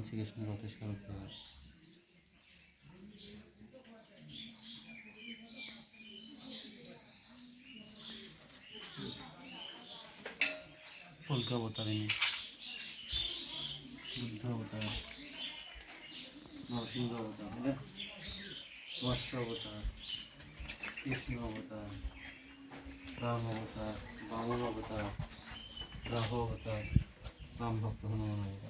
ভগবান শ্রীকৃষ্ণের কথা স্মরণ করে অবতার। নরসিংহ অবতার বুঝলে মৎস্য অবতার, কৃষ্ণ অবতার, রাম অবতার, বামন অবতার, রাহু অবতার, রাম ভক্ত হনুমান অবতার।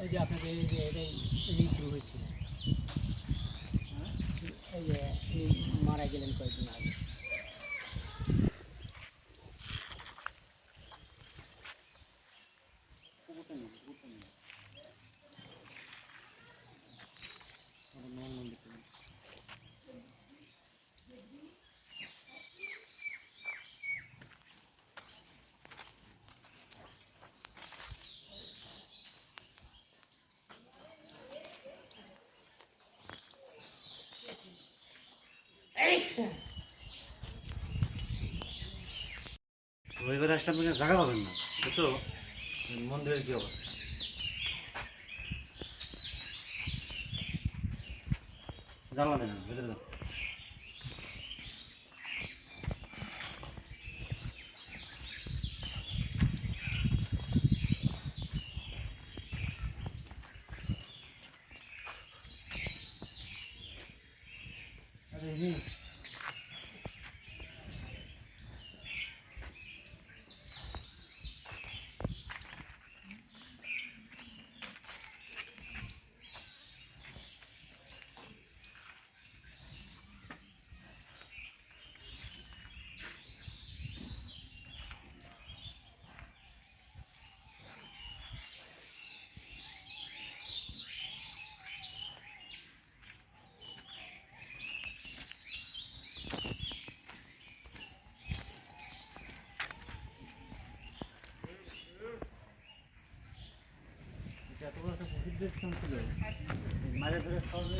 এই যে আপনাদের এই যে এটাই শুরু হয়েছিল এই যে এই মারা গেলেন কয়েকদিন আগে। রবিবার আসলে আপনি জায়গা পাবেন না। বুঝছ? মন্দিরের কি অবস্থা? জানলা দেন ভেতরে যান। আরে হুম এত মাঝে ধরে সহজে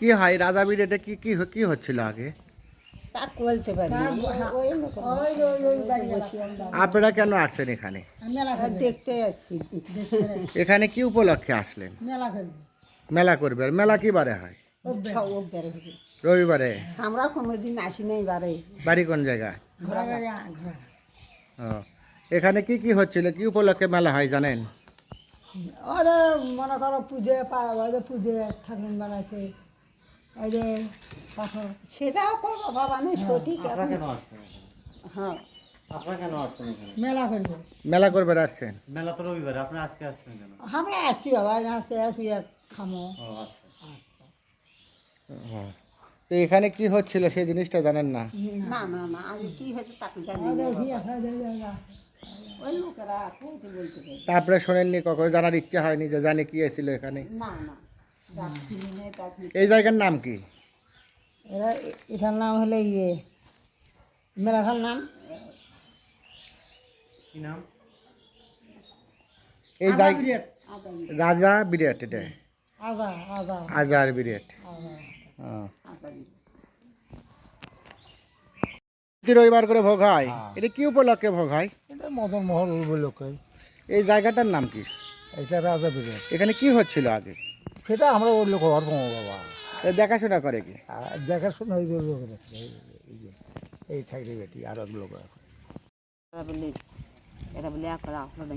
কি হয়, রাজা এটা কি কি কি হচ্ছিল আগে? আপনারা কেন আসছেন এখানে? দেখতে যাচ্ছি এখানে কি উপলক্ষে আসলেন? মেলা করবে মেলা কি বারে হয়। রবিবারে? আমরা কোনোদিন আসি নাই বারে বাড়ি কোন জায়গায়? এখানে কি কি হচ্ছিল, কি উপলক্ষে মেলা হয় জানেন? ওদের মনে করো পুজো পা- ওদের পুজো ঠাকুর বানাচ্ছে এই যে পাথর। সেটাও করব বাবা না সঠিক কেন আসছেন হ্যাঁ। কেন আসছেন মেলা করবে। মেলা করবে আসছেন? মেলা তো রবিবারে আপনি আজকে আসছেন কেন? আমরা আসছি বাবা আসছি আসি আর খামো। ও আচ্ছা। ও। তো এখানে কি হচ্ছিল সেই জিনিসটা জানেন না? না না না আগে কি হয়েছে তাকে জানি না। কি আছে ওদের জায়গা। ওই লোকেরা বলতে পারে তারপরে শোনেননি কখনো? জানার ইচ্ছা হয়নি যে জানে কি হয়েছিল এখানে। না না এই জায়গার নাম কি? এরা এটার নাম হলো ইয়ে মেলাখার নাম। কি নাম? এই জায়গা রাজা বিরাট এটা আজা আজা আজার বিরাট রবিবার করে ভোগ হয়? এটা কি উপলক্ষে ভোগ হয়? এটা মদন মহল উপলক্ষে। এই জায়গাটার নাম কি? এটা রাজা বিরিয়ানি এখানে কি হচ্ছিল আগে? সেটা আমরা ওই লোক অর্প বাবা। দেখাশোনা করে কি? আর দেখাশোনা ওই লোক এই যে এই থাকলে বেটি আর লোক আছে। এরা বলে করা করলে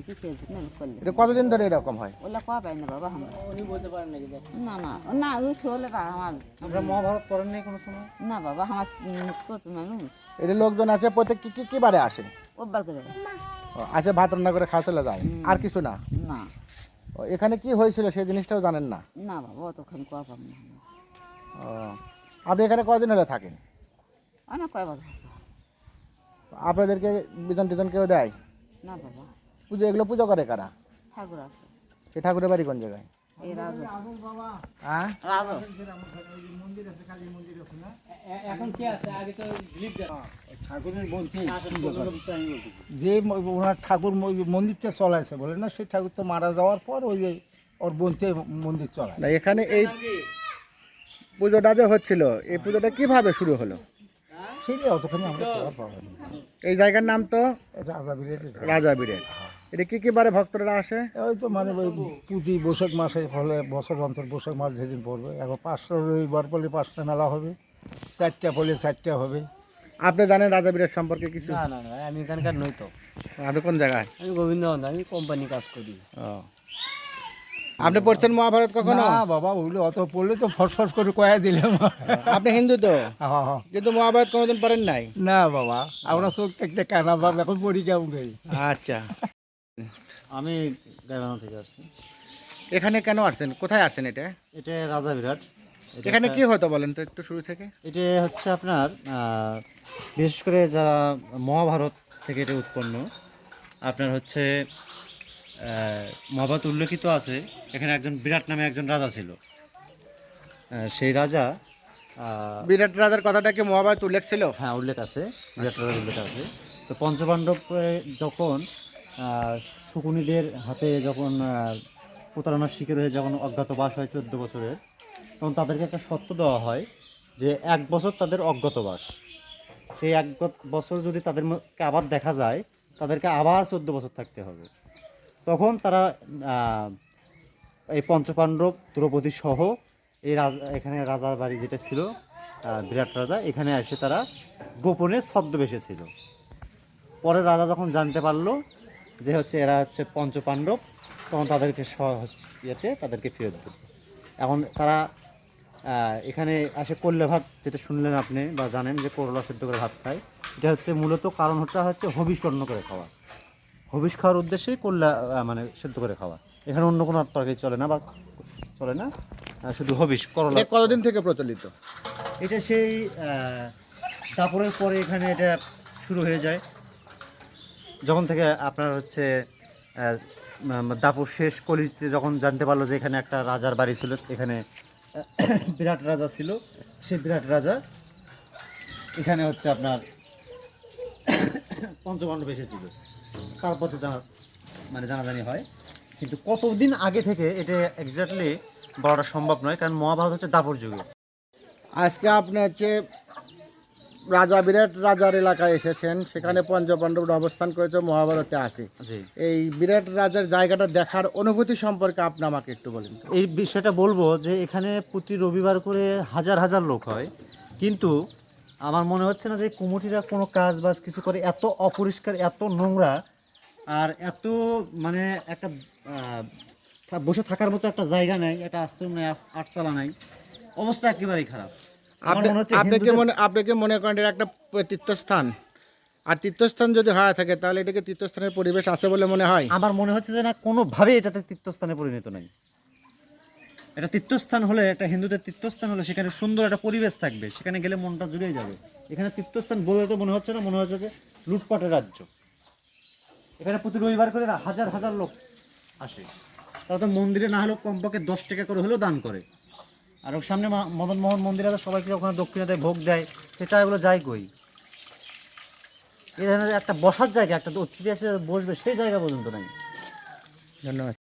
এটা কতদিন ধরে এরকম হয়? ওলা কয়া পাই না বাবা আমরা? উনি বলতে পারেন নাকি না না না ওই শোলে বা আমার আপনারা মহাভারত পড়েন নাই কোনো সময়? না বাবা আমার করতে না এটা লোকজন আছে প্রত্যেক কি কি কি বারে আসে? ওবার করে। ও, ভাত রান্না করে খাওয়া চলে যায় আর কিছু না? না। ও, এখানে কি হয়েছিল সেই জিনিসটাও জানেন না? না বাবা কয়া পাব না ও, আপনি এখানে কদিন হলে থাকেন? অনেক কয় বাবা আপনাদেরকে বিধান টিধান কেউ দেয়? না বাবা। পুজো এগুলো পুজো করে কারা? ঠাকুর আছে। সে ঠাকুরের বাড়ি কোন জায়গায়? এই রাজা হ্যাঁ? রাজা এখন কি আছে? আগে তো দিলীপ ঠাকুরের বলতে যে ওনার ঠাকুর মন্দিরটা চলাইছে বলে না সেই ঠাকুর তো মারা যাওয়ার পর ওই যে ওর বোনতে মন্দির চলায়। না এখানে এই পুজোটা যে হচ্ছিল এই পুজোটা কীভাবে শুরু হলো? সেটা অতখানি আমরা খবর পাবো এই জায়গার নাম তো? রাজা বিরিয়ানি রাজা বিরেট এটা কি কি বারে ভক্তরা আসে? ওই তো মানে ওই পুঁতি বৈশাখ মাসে ফলে বছর অন্তর বৈশাখ মাস যেদিন পড়বে। এখন পাঁচটা রবিবার পড়লে পাঁচটা মেলা হবে। চারটা পড়লে চারটা হবে। আপনি জানেন রাজা বিরেট সম্পর্কে কিছু? না না না আমি এখানকার নই তো আপনি কোন জায়গায়? আমি গোবিন্দ আমি কোম্পানি কাজ করি। ও। আপনি পড়ছেন মহাভারত কখনো? না বাবা ওগুলো অত পড়লে তো ফটফট করে কয়া দিলাম। আপনি হিন্দু তো? হ্যাঁ, হ্যাঁ। কিন্তু মহাভারত কোনোদিন পড়েন নাই? না বাবা আমরা চোখ দেখতে কানা বাবা এখন পড়ি কেমন করি? আচ্ছা। আমি গাইবান্ধা থেকে আসছি। এখানে কেন আসছেন? কোথায় আসছেন এটা? এটা রাজা বিরাট। এখানে কি হতো বলেন তো একটু শুরু থেকে? এটা হচ্ছে আপনার বিশেষ করে যারা মহাভারত থেকে এটা উৎপন্ন আপনার হচ্ছে মহাভারত উল্লেখিত আছে। এখানে একজন বিরাট নামে একজন রাজা ছিল। সেই রাজা বিরাট রাজার কথাটা কি মহাভারত উল্লেখ ছিল? হ্যাঁ উল্লেখ আছে। বিরাট রাজার উল্লেখ আছে। তো পঞ্চপাণ্ডব যখন শকুনিদের হাতে যখন প্রতারণার শিকার হয়ে যখন অজ্ঞাতবাস হয় চোদ্দ বছরের তখন তাদেরকে একটা শর্ত দেওয়া হয় যে এক বছর তাদের অজ্ঞাতবাস সেই এক বছর যদি তাদের আবার দেখা যায় তাদেরকে আবার চোদ্দ বছর থাকতে হবে। তখন তারা এই পঞ্চপাণ্ডব, দ্রৌপদী সহ এই রাজা, এখানে রাজার বাড়ি যেটা ছিল বিরাট রাজা, এখানে এসে তারা গোপনে ছদ্মবেশে ছিল। পরে রাজা যখন জানতে পারল যে হচ্ছে এরা হচ্ছে পঞ্চপাণ্ডব, তখন তাদেরকে ইয়েতে তাদেরকে ফেরত দিল। এখন তারা এখানে আসে করলে ভাত, যেটা শুনলেন আপনি বা জানেন যে করলা সেদ্ধ করে ভাত খায়। এটা হচ্ছে মূলত কারণ হচ্ছে হচ্ছে হবিষ করে খাওয়া। হবিষ খাওয়ার উদ্দেশ্যেই করলা মানে সেদ্ধ করে খাওয়া। এখানে অন্য কোনো তরকারি চলে না বা চলে না? শুধু হবিষ করলা। কতদিন থেকে প্রচলিত? এটা সেই দাপরের পরে এখানে এটা শুরু হয়ে যায়। যখন থেকে আপনার হচ্ছে দাপুর শেষ কলিতে যখন জানতে পারল যে এখানে একটা রাজার বাড়ি ছিল এখানে বিরাট রাজা ছিল সেই বিরাট রাজা এখানে হচ্ছে আপনার পঞ্চপাণ্ডব এসেছিল তারপর তো জানা মানে জানাজানি হয়। কিন্তু কতদিন আগে থেকে এটা এক্স্যাক্টলি বলাটা সম্ভব নয় কারণ মহাভারত হচ্ছে দাপর যুগে। আজকে আপনি হচ্ছে রাজা বিরাট রাজার এলাকায় এসেছেন সেখানে পঞ্চপাণ্ডবরা অবস্থান করেছে মহাভারতে আসে এই বিরাট রাজার জায়গাটা দেখার অনুভূতি সম্পর্কে আপনি আমাকে একটু বলেন এই বিষয়টা বলব যে এখানে প্রতি রবিবার করে হাজার হাজার লোক হয়। কিন্তু আমার মনে হচ্ছে না যে কুমুটিরা কোনো কাজ বাজ কিছু করে। এত অপরিষ্কার এত নোংরা আর এত মানে একটা বসে থাকার মতো একটা জায়গা নেই একটা আশ্রম নেই আটচালা নাই। অবস্থা একেবারেই খারাপ। আপনি আপনাকে মনে আপনাকে মনে করেন এটা একটা তীর্থস্থান? আর তীর্থস্থান যদি হয়ে থাকে তাহলে এটাকে তীর্থস্থানের পরিবেশ আছে বলে মনে হয়? আমার মনে হচ্ছে যে না কোনোভাবে এটাতে তীর্থস্থানে পরিণত নাই। এটা তীর্থস্থান হলে, একটা হিন্দুদের তীর্থস্থান হলে সেখানে সুন্দর একটা পরিবেশ থাকবে, সেখানে গেলে মনটা জুড়ে যাবে। এখানে তীর্থস্থান বলে তো মনে হচ্ছে না, মনে হচ্ছে যে লুটপাটের রাজ্য। এখানে প্রতি রবিবার করে হাজার হাজার লোক আসে। তারা তো মন্দিরে না হলেও কমপক্ষে দশ টাকা করে হলেও দান করে। আর ওর সামনে মদন মোহন মন্দিরে আছে, সবাইকে ওখানে দক্ষিণা দেয় ভোগ দেয়। সেটা এগুলো যায় কই? এখানে একটা বসার জায়গা, একটা অতিথি এসে বসবে, সেই জায়গা পর্যন্ত নাই। ধন্যবাদ।